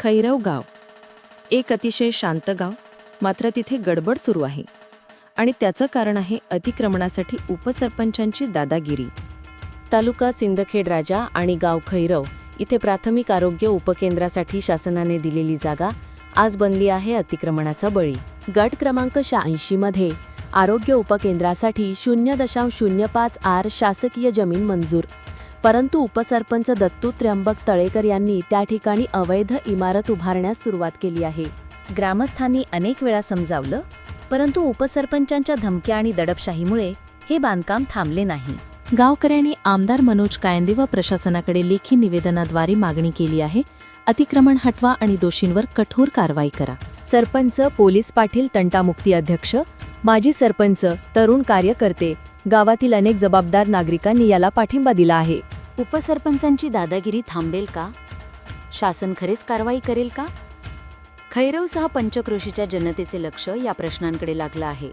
खैरव गाव. एक अतिशय शांत गाव मात्र तिथे गडबड सुरू आहे. आणि त्याचं कारण आहे अतिक्रमणासाठी उपसरपंचांची दादागिरी. तालुका सिंदखेड राजा आणि गाव खैरव इथे प्राथमिक आरोग्य उपकेंद्रासाठी शासनाने दिलेली जागा आज बनली आहे अतिक्रमणाचा बळी. गट क्रमांक शहाऐंशी मध्ये आरोग्य उपकेंद्रासाठी शून्य दशांश शून्य पाच आर शासकीय जमीन मंजूर. परंतु उपसरपंच दत्तू त्र्यंबक तळेकर यांनी त्या ठिकाणी अवैध इमारत उभारण्यास सुरुवात केली आहे. ग्रामस्थांनी अनेक वेळा समजावलं परंतु उपसरपंचांच्या धमक्या आणि दडपशाहीमुळे हे बांधकाम थांबले नाही. गावकऱ्यांनी आमदार मनोज कायंदे व प्रशासनाकडे लेखी निवेदनाद्वारे मागणी केली आहे अतिक्रमण हटवा आणि दोषींवर कठोर कारवाई करा. सरपंच पोलीस पाटील तंटामुक्ती अध्यक्ष माजी सरपंच तरुण कार्यकर्ते गावातील अनेक जबाबदार नागरिकांनी याला पाठिंबा दिला आहे. उपसरपंचांची दादागिरी थांबेल का? शासन खरेच कारवाई करेल का? खैरवसह पंचक्रोशीच्या जनतेचे लक्ष या प्रश्नांकडे लागलं आहे.